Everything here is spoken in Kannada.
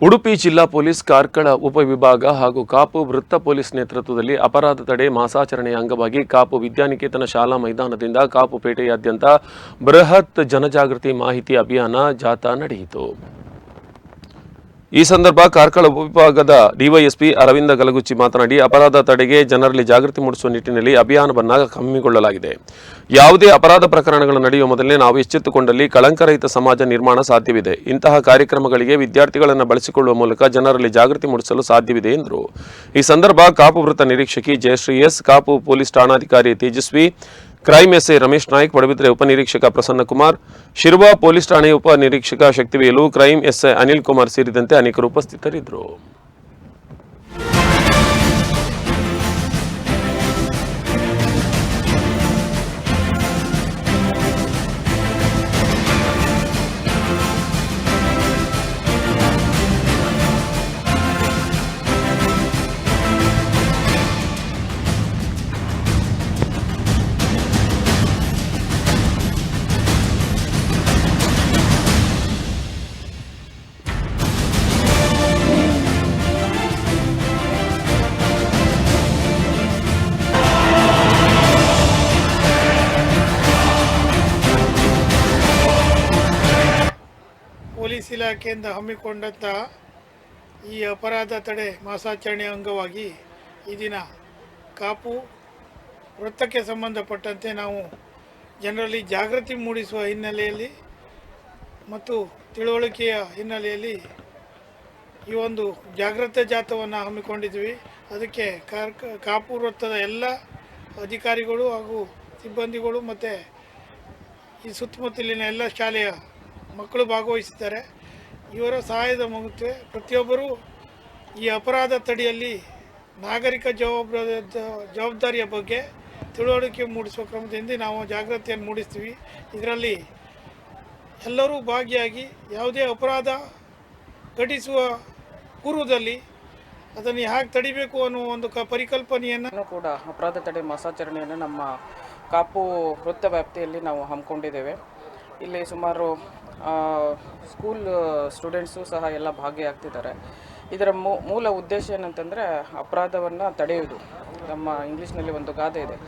ಉಡುಪಿ ಜಿಲ್ಲಾ ಪೊಲೀಸ್ ಕಾರ್ಕಳ ಉಪವಿಭಾಗ ಹಾಗೂ ಕಾಪು ವೃತ್ತ ಪೊಲೀಸ್ ನೇತೃತ್ವದಲ್ಲಿ ಅಪರಾಧ ತಡೆ ಮಾಸಾಚರಣೆಯ ಅಂಗವಾಗಿ ಕಾಪು ವಿದ್ಯಾನಿಕೇತನ ಶಾಲಾ ಮೈದಾನದಿಂದ ಕಾಪು ಪೇಟೆಯಾದ್ಯಂತ ಬೃಹತ್ ಜನಜಾಗೃತಿ ಮಾಹಿತಿ ಅಭಿಯಾನ ಜಾಥಾ ನಡೆಯಿತು. ಈ ಸಂದರ್ಭ ಕಾರ್ಕಳ ಉಪವಿಭಾಗದ ಡಿವೈಎಸ್ಪಿ ಅರವಿಂದ ಗಲಗುಚ್ಚಿ ಮಾತನಾಡಿ, ಅಪರಾಧ ತಡೆಗೆ ಜನರಲ್ಲಿ ಜಾಗೃತಿ ಮೂಡಿಸುವ ನಿಟ್ಟಿನಲ್ಲಿ ಅಭಿಯಾನವನ್ನು ಹಮ್ಮಿಕೊಳ್ಳಲಾಗಿದೆ. ಯಾವುದೇ ಅಪರಾಧ ಪ್ರಕರಣಗಳು ನಡೆಯುವ ಮೊದಲೇ ನಾವು ಎಚ್ಚೆತ್ತುಕೊಂಡಲ್ಲಿ ಕಳಂಕರಹಿತ ಸಮಾಜ ನಿರ್ಮಾಣ ಸಾಧ್ಯವಿದೆ. ಇಂತಹ ಕಾರ್ಯಕ್ರಮಗಳಿಗೆ ವಿದ್ಯಾರ್ಥಿಗಳನ್ನು ಬಳಸಿಕೊಳ್ಳುವ ಮೂಲಕ ಜನರಲ್ಲಿ ಜಾಗೃತಿ ಮೂಡಿಸಲು ಸಾಧ್ಯವಿದೆ ಎಂದರು. ಈ ಸಂದರ್ಭ ಕಾಪು ವೃತ್ತ ನಿರೀಕ್ಷಕಿ ಜಯಶ್ರೀ ಎಸ್, ಕಾಪು ಪೊಲೀಸ್ ಠಾಣಾಧಿಕಾರಿ ತೇಜಸ್ವಿ ಕ್ರೈಮ್ ಎಸ್ಐ ರಮೇಶ್ ನಾಯ್ಕ್, ಪಡುಬಿದ್ರೆ ಉಪನಿರೀಕ್ಷಕ ಪ್ರಸನ್ನಕುಮಾರ್ ಶಿರ್ವಾ ಪೊಲೀಸ್ ಠಾಣೆ ಉಪನಿರೀಕ್ಷಕ ಶಕ್ತಿವೇಲು ಕ್ರೈಮ್ ಎಸ್ಐ ಅನಿಲ್ ಕುಮಾರ್ ಸೇರಿದಂತೆ ಅನೇಕರು ಉಪಸ್ಥಿತರಿದ್ದರು. ಪೊಲೀಸ್ ಇಲಾಖೆಯಿಂದ ಹಮ್ಮಿಕೊಂಡಂಥ ಈ ಅಪರಾಧ ತಡೆ ಮಾಸಾಚರಣೆಯ ಅಂಗವಾಗಿ ಈ ದಿನ ಕಾಪು ವೃತ್ತಕ್ಕೆ ಸಂಬಂಧಪಟ್ಟಂತೆ ನಾವು ಜನರಲ್ಲಿ ಜಾಗೃತಿ ಮೂಡಿಸುವ ಹಿನ್ನೆಲೆಯಲ್ಲಿ ಮತ್ತು ತಿಳುವಳಿಕೆಯ ಹಿನ್ನೆಲೆಯಲ್ಲಿ ಈ ಒಂದು ಜಾಗೃತ ಜಾಥವನ್ನು ಹಮ್ಮಿಕೊಂಡಿದ್ವಿ ಅದಕ್ಕೆ ಕಾಪು ವೃತ್ತದ ಎಲ್ಲ ಅಧಿಕಾರಿಗಳು ಹಾಗೂ ಸಿಬ್ಬಂದಿಗಳು ಮತ್ತು ಈ ಸುತ್ತಮುತ್ತಲಿನ ಎಲ್ಲ ಶಾಲೆಯ ಮಕ್ಕಳು ಭಾಗವಹಿಸಿದ್ದಾರೆ ಇವರ ಸಹಾಯದ ಮುಗುತ್ತೆ ಪ್ರತಿಯೊಬ್ಬರೂ ಈ ಅಪರಾಧ ತಡೆಯಲ್ಲಿ ನಾಗರಿಕ ಜವಾಬ್ದಾರಿ, ಜವಾಬ್ದಾರಿಯ ಬಗ್ಗೆ ತಿಳುವಳಿಕೆ ಮೂಡಿಸುವ ಕ್ರಮದಿಂದ ನಾವು ಜಾಗೃತಿಯನ್ನು ಮೂಡಿಸ್ತೀವಿ. ಇದರಲ್ಲಿ ಎಲ್ಲರೂ ಭಾಗಿಯಾಗಿ ಯಾವುದೇ ಅಪರಾಧ ಘಟಿಸುವ ಪೂರ್ವದಲ್ಲಿ ಅದನ್ನು ಹೇಗೆ ತಡಿಬೇಕು ಅನ್ನುವ ಒಂದು ಕ ಪರಿಕಲ್ಪನೆಯನ್ನು ಕೂಡ ಅಪರಾಧ ತಡೆ ಮಾಸಾಚರಣೆಯನ್ನು ನಮ್ಮ ಕಾಪು ವೃತ್ತ ವ್ಯಾಪ್ತಿಯಲ್ಲಿ ನಾವು ಹಮ್ಮಿಕೊಂಡಿದ್ದೇವೆ. ಇಲ್ಲಿ ಸುಮಾರು ಸ್ಕೂಲ್ ಸ್ಟೂಡೆಂಟ್ಸು ಸಹ ಎಲ್ಲ ಭಾಗಿಯಾಗ್ತಿದ್ದಾರೆ. ಇದರ ಮೂಲ ಉದ್ದೇಶ ಏನಂತಂದರೆ ಅಪರಾಧವನ್ನು ತಡೆಯುವುದು. ನಮ್ಮ ಇಂಗ್ಲೀಷ್ನಲ್ಲಿ ಒಂದು ಗಾದೆ ಇದೆ.